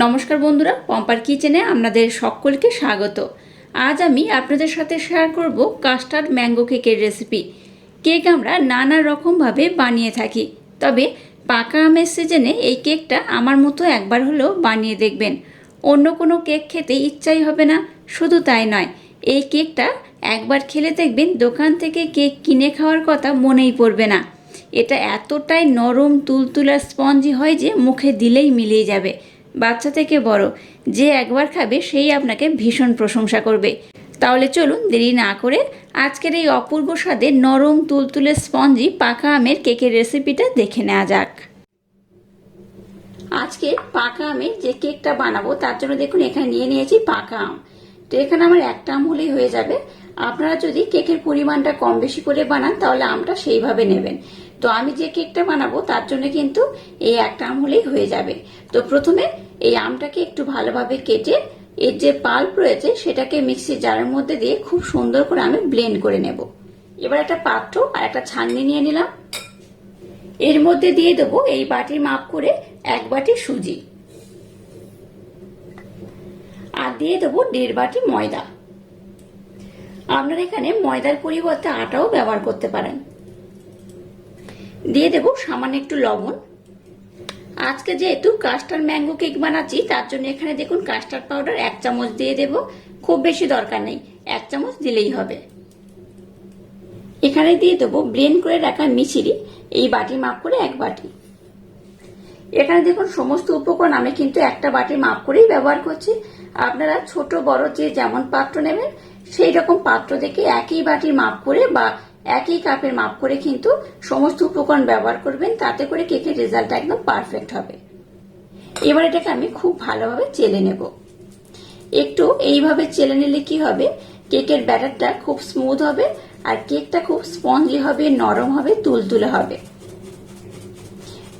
নমস্কার বন্ধুরা, পম্পার কিচেনে আপনাদের সকলকে স্বাগত। আজ আমি আপনাদের সাথে শেয়ার করব কাস্টার্ড ম্যাঙ্গো কেকের রেসিপি কেক আমরা নানা রকমভাবে বানিয়ে থাকি, তবে পাকা আমের সিজনে এই কেকটা আমার মতো একবার হলেও বানিয়ে দেখবেন। অন্য কোনো কেক খেতে ইচ্ছাই হবে না, শুধু তাই নয়, এই কেকটা একবার খেলে দেখবেন দোকান থেকে কেক কিনে খাওয়ার কথা মনেই পড়বে না। এটা এতটাই নরম তুলতুলার স্পঞ্জি হয় যে মুখে দিলেই মিলিয়ে যাবে। বাচ্চা থেকে বড়। যে একবার খাবে, সেই আপনাকে ভীষণ প্রশংসা করবে। তাহলে চলুন দেরি না করে আজকের এই অপূর্ব স্বাদে নরম তুলতুলে স্পঞ্জি, পাকা আমের কেকের রেসিপিটা দেখে নেওয়া যাক। আজকে পাকা আমের যে কেকটা বানাবো, তার জন্য দেখুন এখানে নিয়ে নিয়েছি পাকা আম। তো এখানে আমার একটা আম হলেই হয়ে যাবে। আপনারা যদি কেকের পরিমাণটা কম বেশি করে বানান, তাহলে আমটা সেইভাবে নেবেন। তো আমি যে কেকটা বানাবো, তার জন্য কিন্তু এই একটা আম হলেই হয়ে যাবে। তো প্রথমে এই আমটাকে একটু ভালোভাবে কেটে এর যে পাল্প রয়েছে সেটাকে মিক্সির জারের মধ্যে দিয়ে খুব সুন্দর করে আমি ব্লেন্ড করে নেব। এবার একটা পাত্র আর একটা ছাননি নিয়ে নিলাম। এর মধ্যে দিয়ে দেবো এই বাটির মাপ করে এক বাটি সুজি। আর দিয়ে দেবো দেড় বাটি ময়দা। আপনারা এখানে ময়দার পরিবর্তে আটাও ব্যবহার করতে পারেন। দিয়ে দেবো সামান্য একটু লবণ। আজকে যেহেতু কাস্টার্ড ম্যাঙ্গো কেক বানাচ্ছি, তার জন্য এখানে দেখুন কাস্টার্ড পাউডার এক চামচ দিয়ে দেব। খুব বেশি দরকার নেই, এক চামচ দিলেই হবে। এখানে দিয়ে দেবো ব্লেন্ড করে রাখা মিচিরি এই বাটি মাপ করে এক বাটি। এখানে দেখুন সমস্ত উপকরণ আমি কিন্তু একটা বাটির মাপ করেই ব্যবহার করছি। আপনারা ছোট, বড় যে যেমন পাত্র নেবেন সেই রকম পাত্র দেখে একই বাটির মাপ করে বা একই কাপের মাপ করে কিন্তু সমস্ত উপকরণ ব্যবহার করবেন, তাতে করে কেকের রেজাল্টটা একদম পারফেক্ট হবে। এবার এটাকে আমি খুব ভালোভাবে চেলে নেব। একটু এইভাবে চেলে নিলে কি হবে? কেকের ব্যাটারটা খুব স্মুথ হবে আর কেকটা খুব স্পঞ্জি হবে, নরম হবে, তুলতুলে হবে।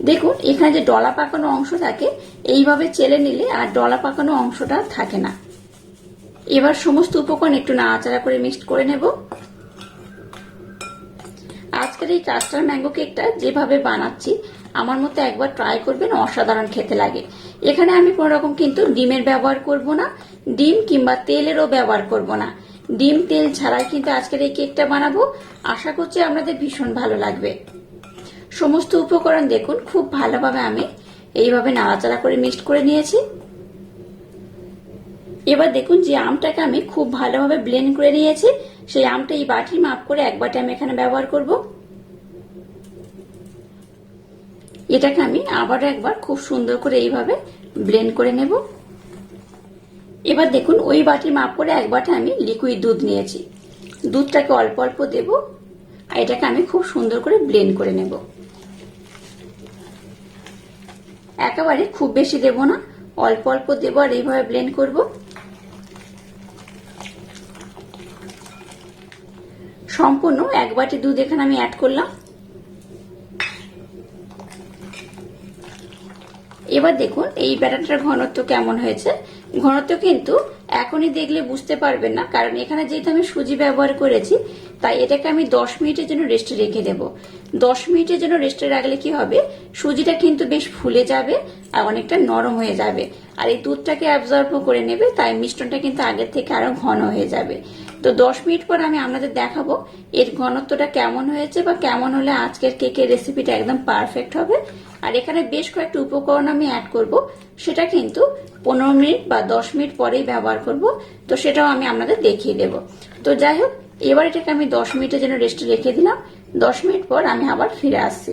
দেখুন, এখানে যে ডলা পাকানো অংশ থাকে এইভাবে চেলে নিলে আর ডলা পাকানো অংশটা থাকে না। এবার সমস্ত উপকরণ একটু নাড়াচাড়া করে মিক্সড করে নেব। আজকের এই কাস্টার ম্যাঙ্গো কেকটা যেভাবে বানাচ্ছি, আমার মতো একবার ট্রাই করবেন, অসাধারণ খেতে লাগে। এখানে আমি কোনো রকম কিন্তু ডিমের ব্যবহার করব না, ডিম কিংবা তেলেরও ব্যবহার করব না। ডিম, তেল ছাড়াই কিন্তু আজকের এই কেকটা বানাবো। আশা করছি আপনাদের ভীষণ ভালো লাগবে। সমস্ত উপকরণ দেখুন, খুব ভালোভাবে আমি এইভাবে নাড়াচাড়া করে মিক্সড করে নিয়েছি। এবার দেখুন যে আমটাকে আমি খুব ভালোভাবে ব্লেন্ড করে নিয়েছি। সেই আমটা এই বাটির মাপ করে এক বাটি আমি এখানে ব্যবহার করব। এটাকে আমি আবারও একবার খুব সুন্দর করে এইভাবে ব্লেন্ড করে নেব। এবার দেখুন, ওই বাটির মাপ করে এক বাটি আমি লিকুইড দুধ নিয়েছি। দুধটাকে অল্প অল্প দেব আর এটাকে আমি খুব সুন্দর করে ব্লেন্ড করে নেব। একেবারে খুব বেশি দেব না, অল্প অল্প দেবো আর এইভাবে ব্লেন্ড করব। সম্পূর্ণ এক বাটি দুধ এখানে আমি অ্যাড করলাম। এবার দেখুন, এই ব্যাটারটার ঘনত্ব কেমন হয়েছে। ঘনত্ব কিন্তু এখনই দেখলে বুঝতে পারবেন না, কারণ এখানে যেহেতু আমি সুজি ব্যবহার করেছি, তাই এটাকে আমি দশ মিনিটের জন্য রেস্টে রেখে দেব। দশ মিনিটের জন্য রেস্টে রাখলে কি হবে? সুজিটা কিন্তু বেশ ফুলে যাবে আর অনেকটা নরম হয়ে যাবে। আর এই দুধটাকে অ্যাবজর্বও করে নেবে, তাই মিশ্রণটা কিন্তু আগের থেকে আরও ঘন হয়ে যাবে। তো দশ মিনিট পর আমি আপনাদের দেখাবো এর ঘনত্বটা কেমন হয়েছে বা কেমন হলে আজকের কেকের রেসিপিটা একদম পারফেক্ট হবে। আর এখানে বেশ কয়েকটা উপকরণ আমি অ্যাড করব। সেটা কিন্তু পনেরো মিনিট বা দশ মিনিট পরেই ব্যবহার করব। তো সেটাও আমি আপনাদের দেখিয়ে দেব। তো যাই হোক, এবার এটাকে আমি দশ মিনিটের জন্য রেস্টে রেখে দিলাম। দশ মিনিট পর আমি আবার ফিরে আসছি।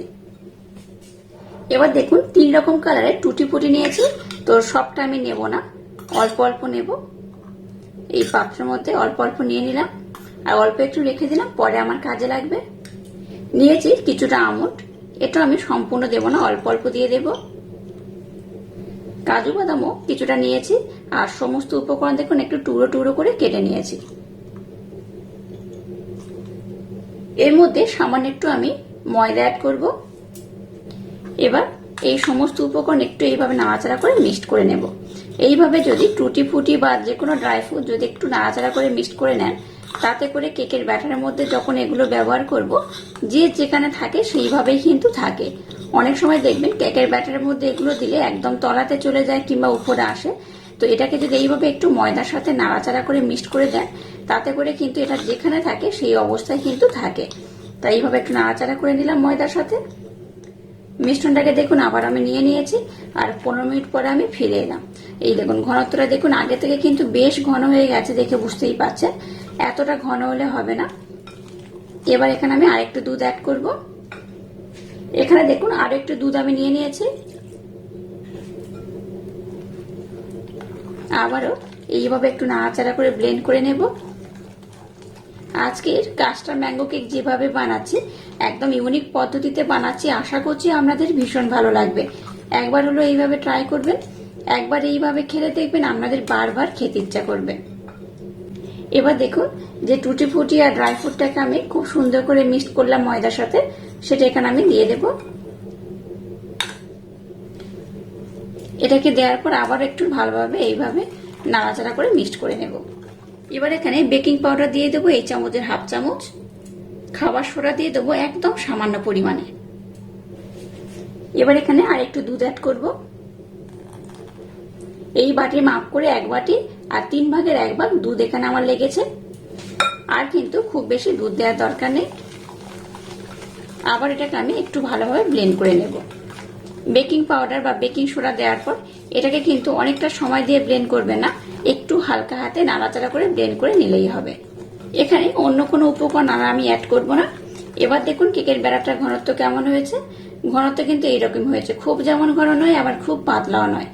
এবার দেখুন, তিন রকম কালারের টুটি ফুটি নিয়েছি। তো সবটা আমি নেব না। অল্প অল্প নেব। এই পাত্রের মধ্যে অল্প অল্প নিয়ে নিলাম। আর অল্প একটু রেখে দিলাম, পরে আমার কাজে লাগবে। নিয়েছি কিছুটা আমন্ড এটা আমি সম্পূর্ণ দেব না, অল্প অল্প দিয়ে দেব। কাজু বাদামও কিছুটা নিয়েছি, আর সমস্ত উপকরণ দেখুন, একটু টুকরো টুকরো করে কেটে নিয়েছি। এর মধ্যে সামান্য একটু আমি ময়দা অ্যাড করব। এবার এই সমস্ত উপকরণ একটু এইভাবে নাড়াচাড়া করে মিক্সড করে নেব। এইভাবে যদি টুটি ফুটি বা যে কোনো ড্রাই ফ্রুট যদি একটু নাড়াচাড়া করে মিক্সড করে নেন, তাতে করে কেকের ব্যাটারের মধ্যে যখন এগুলো ব্যবহার করব, যে যেখানে থাকে সেইভাবেই কিন্তু থাকে। অনেক সময় দেখবেন কেকের ব্যাটারের মধ্যে এগুলো দিলে একদম তলাতে চলে যায় কিংবা উপরে আসে। তো এটাকে যদি এইভাবে একটু ময়দার সাথে নাড়াচাড়া করে মিক্সড করে দেন, তাতে করে কিন্তু এটা যেখানে থাকে সেই অবস্থায় কিন্তু থাকে। তাই এইভাবে একটু নাড়াচাড়া করে নিলাম ময়দার সাথে। মিষ্টনটাকে দেখুন, আবার আমি নিয়ে নিয়েছি, আর পনেরো মিনিট পরে আমি ফিরে এলাম। এই দেখুন, ঘনত্বটা দেখুন, আগে থেকে কিন্তু বেশ ঘন হয়ে গেছে দেখে বুঝতেই পারছেন। এতটা ঘন হলে হবে না। এবার এখানে আমি আরেকটু দুধ অ্যাড করব। এখানে দেখুন আরও একটু দুধ আমি নিয়ে নিয়েছি। আবারও এইভাবে একটু নাড়াচাড়া করে ব্লেন্ড করে নেব। আজকের কাস্টার ম্যাঙ্গো কেক যেভাবে বানাচ্ছি, একদম ইউনিক পদ্ধতিতে বানাচ্ছি, আশা করছি আপনাদের ভীষণ ভালো লাগবে। একবার হলো এইভাবে ট্রাই করবেন, একবার এইভাবে খেলে দেখবেন আপনাদের বারবার খেতে ইচ্ছা করবে। এবার দেখুন যে টুটি ফুটি আর ড্রাই ফ্রুটটাকে আমি খুব সুন্দর করে মিক্সড করলাম ময়দার সাথে, সেটা এখানে আমি দিয়ে দেব। এটাকে দেওয়ার পর আবার একটু ভালোভাবে এইভাবে নাড়াচাড়া করে মিক্সড করে নেব। এবার এখানে বেকিং পাউডার দিয়ে দেবো এই চামচের হাফ চামচ। খাবার সোডা দিয়ে দেবো একদম সামান্য পরিমাণে। এবার এখানে আর একটু দুধ অ্যাড করব। এই বাটির মাপ করে এক বাটি আর তিন ভাগের এক ভাগ দুধ এখানে আমার লেগেছে। আর কিন্তু খুব বেশি দুধ দেওয়ার দরকার নেই। আবার এটাকে আমি একটু ভালোভাবে ব্লেন্ড করে নেব। বেকিং পাউডার বা বেকিং সোডা দেওয়ার পর এটাকে কিন্তু অনেকটা সময় দিয়ে ব্লেন্ড করবে না, একটু হালকা হাতে নাড়াচাড়া করে ব্লেন্ড করে নিলেই হবে। এখানে অন্য কোনো উপকরণ আর আমি অ্যাড করব না। এবার দেখুন কেকের বেড়াটার ঘনত্ব কেমন হয়েছে। ঘনত্ব কিন্তু এইরকম হয়েছে। খুব যেমন ঘন নয়, আবার খুব পাতলাও নয়।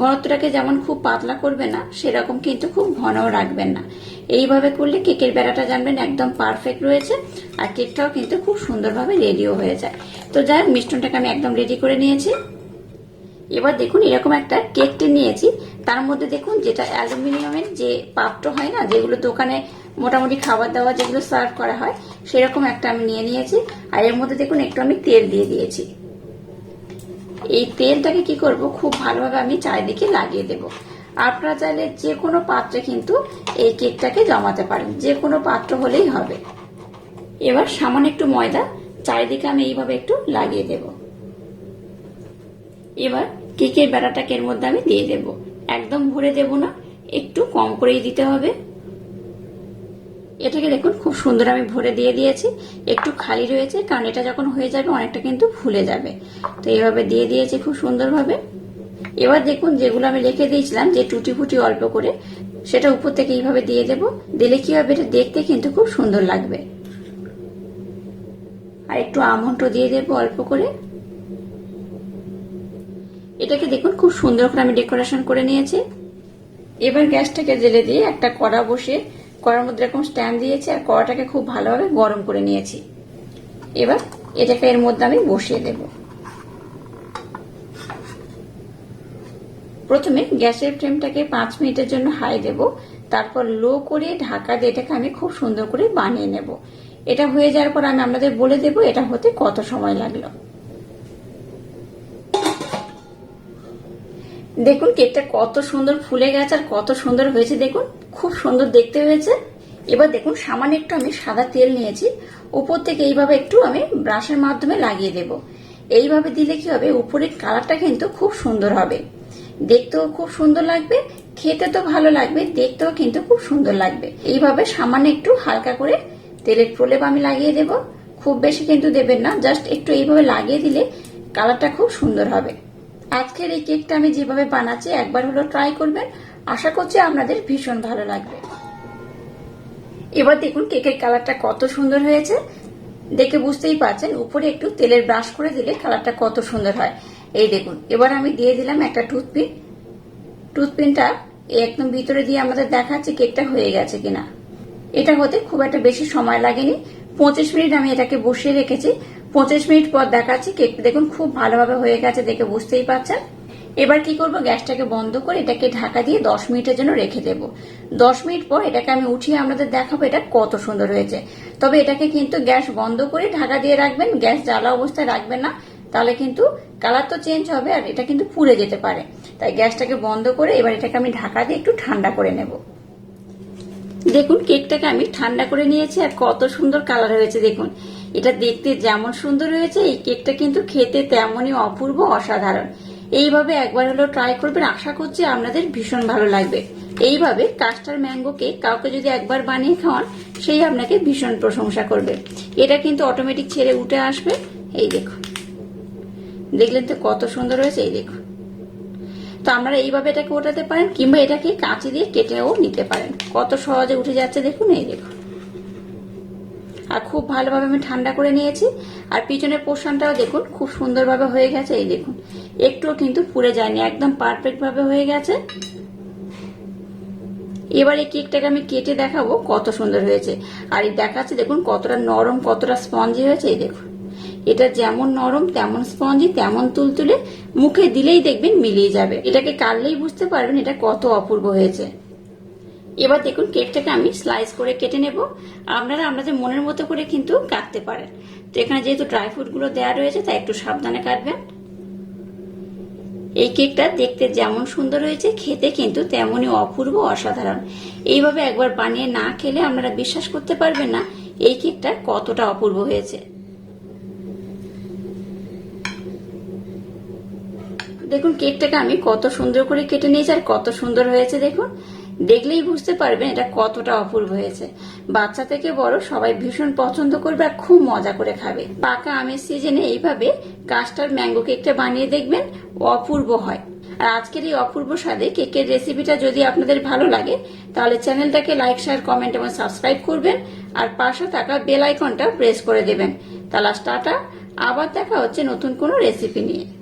ঘনত্বটাকে যেমন খুব পাতলা করবে না, সেরকম কিন্তু খুব ঘনও রাখবেন না। এইভাবে করলে কেকের বেড়াটা জানবেন একদম পারফেক্ট রয়েছে আর কেকটাও কিন্তু খুব সুন্দরভাবে রেডিও হয়ে যায়। তো যাই মিষ্টনটাকে আমি একদম রেডি করে নিয়েছি। এবার দেখুন, এরকম একটা কেক টিন নিয়েছি। তার মধ্যে দেখুন, যেটা অ্যালুমিনিয়ামের যে পাত্র হয় না, যেগুলো দোকানে মোটামুটি খাবার দাবার যেগুলো সার্ভ করা হয়, সেরকম একটা আমি নিয়ে নিয়েছি। আর এর মধ্যে দেখুন, একটু আমি তেল দিয়ে দিয়েছি। এই তেলটাকে কি করব? খুব ভালোভাবে আমি চারিদিকে লাগিয়ে দেব। আপনারা চাইলে যে কোনো পাত্রে কিন্তু এই কেকটাকে জমাতে পারেন। যে কোনো পাত্র হলেই হবে। এবার সামান্য একটু ময়দা, চারিদিকে আমি এইভাবে একটু লাগিয়ে দেব। এবার কেকের বেড়াটাকে এর মধ্যে আমি দিয়ে দেব। একদম ভরে দেব না, একটু কম করেই দিতে হবে। এটাকে দেখুন, খুব সুন্দর আমি ভরে দিয়ে দিয়েছি। একটু খালি রয়েছে, কারণ এটা যখন হয়ে যাবে, অনেকটা কিন্তু ফুলে যাবে। তো এইভাবে দিয়ে দিয়েছি খুব সুন্দরভাবে। এবার দেখুন, যেগুলো আমি রেখে দিয়েছিলাম, যে টুটি ফুটি অল্প করে, সেটা উপর থেকে এইভাবে দিয়ে দেব। দিলে কি হবে, এটা দেখতে কিন্তু খুব সুন্দর লাগবে। আর একটু আমন্ড দিয়ে দেবো অল্প করে। এটাকে দেখুন, খুব সুন্দর করে আমি ডেকোরেশন করে নিয়েছি। এবার গ্যাসটাকে জেলে দিয়ে একটা কড়া বসে কড়ার মধ্যে এরকম স্ট্যান্ড দিয়েছি আর কড়াটাকে খুব ভালোভাবে গরম করে নিয়েছি। এবার এটাকে এর মধ্যে আমি বসিয়ে দেব। প্রথমে গ্যাসের ফ্লেমটাকে পাঁচ মিনিটের জন্য হাই দেব। তারপর লো করে ঢাকা দিয়ে এটাকে আমি খুব সুন্দর করে বানিয়ে নেব। এটা হয়ে যাওয়ার পর আমি আপনাদের বলে দেব এটা হতে কত সময় লাগল। দেখুন কেকটা কত সুন্দর ফুলে গেছে আর কত সুন্দর হয়েছে দেখুন। খুব সুন্দর দেখতে হয়েছে। এবার দেখুন, সামান্য একটু আমি সাদা তেল নিয়েছি। উপর থেকে এইভাবে একটু আমি ব্রাশের মাধ্যমে লাগিয়ে দেব। এইভাবে দিলে কি হবে, উপরের কালারটা কিন্তু খুব সুন্দর হবে। দেখতেও খুব সুন্দর লাগবে, খেতে তো ভালো লাগবে, দেখতেও কিন্তু খুব সুন্দর লাগবে। এইভাবে সামান্য একটু হালকা করে তেলের প্রলেপ আমি লাগিয়ে দেব। খুব বেশি কিন্তু দেবেন না, জাস্ট একটু এইভাবে লাগিয়ে দিলে কালারটা খুব সুন্দর হবে। আজকের এই কেকটা আমি যেভাবে বানাচ্ছি, একবার হলো ট্রাই করবেন। আশা করছি আপনাদের ভীষণ ভালো লাগবে। এবার দেখুন কেকের কালারটা কত সুন্দর হয়েছে। দেখে বুঝতেই পারছেন, উপরে একটু তেলের ব্রাশ করে দিলে কালারটা কত সুন্দর হয়। এই দেখুন, এবার আমি দিয়ে দিলাম একটা টুথপিন টুথপিনটা একদম ভিতরে দিয়ে আমাদের দেখাচ্ছে কেকটা হয়ে গেছে কিনা। এটা হতে খুব একটা বেশি সময় লাগেনি। পঁচিশ মিনিট আমি এটাকে বসিয়ে রেখেছি। পঁচিশ মিনিট পর দেখাচ্ছি কেক দেখুন খুব ভালোভাবে হয়ে গেছে দেখে বুঝতেই পারছেন। এবার কি করব? গ্যাসটাকে বন্ধ করে এটাকে ঢাকা দিয়ে দশ মিনিটের জন্য রেখে দেব। দশ মিনিট পর এটাকে আমি উঠিয়ে আপনাদের দেখাবো এটা কত সুন্দর হয়েছে। তবে এটাকে কিন্তু গ্যাস বন্ধ করে ঢাকা দিয়ে রাখবেন, গ্যাস জ্বালা অবস্থায় রাখবেন না, তাহলে কিন্তু কালার তো চেঞ্জ হবে আর এটা কিন্তু পুড়ে যেতে পারে। তাই গ্যাসটাকে বন্ধ করে এবার এটাকে আমি ঢাকা দিয়ে একটু ঠান্ডা করে নেব। দেখুন, কেকটাকে আমি ঠান্ডা করে নিয়েছি আর কত সুন্দর কালার হয়েছে, দেখুন। এটা দেখতে যেমন সুন্দর হয়েছে, এই কেকটা কিন্তু খেতে তেমনই অপূর্ব, অসাধারণ। এইভাবে একবার হলেও ট্রাই করবেন, আশা করছি আপনাদের ভীষণ ভালো লাগবে। এইভাবে কাস্টার ম্যাঙ্গো কেক কাউকে যদি একবার বানিয়ে খাওয়ান, সেই আপনাকে ভীষণ প্রশংসা করবে। এটা কিন্তু অটোমেটিক ছেড়ে উঠে আসবে। এই দেখুন দেখলেন তো কত সুন্দর হয়েছে, এই দেখুন তো আপনারা এইভাবে এটাকে ওঠাতে পারেন, কিংবা এটাকে কাঁচি দিয়ে কেটেও নিতে পারেন। কত সহজে উঠে যাচ্ছে দেখুন, এই দেখুন আর খুব ভালোভাবে আমি ঠান্ডা করে নিয়েছি। আর পিছনের পোর্শনটাও দেখুন, খুব সুন্দরভাবে হয়ে গেছে, এই দেখুন। একটুও কিন্তু পুড়ে যায়নি, একদম পারফেক্ট ভাবে হয়ে গেছে। এবার এই কেকটাকে আমি কেটে দেখাবো, কত সুন্দর হয়েছে। আর এই দেখাচ্ছে, দেখুন, কতটা নরম, কতটা স্পঞ্জি হয়েছে, এই দেখুন। এটা যেমন নরম, তেমন স্পঞ্জি, তেমন তুলতুলে, মুখে দিলেই দেখবেন মিলিয়ে যাবে। এটাকে কাটলেই বুঝতে পারবেন এটা কত অপূর্ব হয়েছে। এবার দেখুন কেকটাকে আমি স্লাইস করে কেটে নেব। আপনারা আপনাদের মনের মতো করে কিন্তু কাটতে পারেন। তো এখানে যেহেতু ড্রাই ফ্রুটগুলো দেওয়া রয়েছে, তাই একটু সাবধানে কাটবেন। এই কেকটা দেখতে যেমন সুন্দর হয়েছে, খেতে কিন্তু তেমনই অপূর্ব অসাধারণ। এইভাবে একবার বানিয়ে না খেলে আপনারা বিশ্বাস করতে পারবেন না এই কেকটা কতটা অপূর্ব হয়েছে। দেখুন কেকটাকে আমি কত সুন্দর করে কেটে নিয়েছি আর কত সুন্দর হয়েছে দেখুন। দেখলেই বুঝতে পারবেন এটা কতটা অপূর্ব হয়েছে। বাচ্চা থেকে বড় সবাই ভীষণ পছন্দ করবে আর খুব মজা করে খাবে। পাকা আমের সিজনে এইভাবে কাস্টার ম্যাঙ্গো কেকটা বানিয়ে দেখবেন অপূর্ব হয়। আর আজকের এই অপূর্ব স্বাদে কেকের রেসিপিটা যদি আপনাদের ভালো লাগে, তাহলে চ্যানেলটাকে লাইক, শেয়ার, কমেন্ট এবং সাবস্ক্রাইব করবেন আর পাশে থাকা বেল আইকনটা প্রেস করে দেবেন। তাহলে টাটা, আবার দেখা হচ্ছে নতুন কোনো রেসিপি নিয়ে।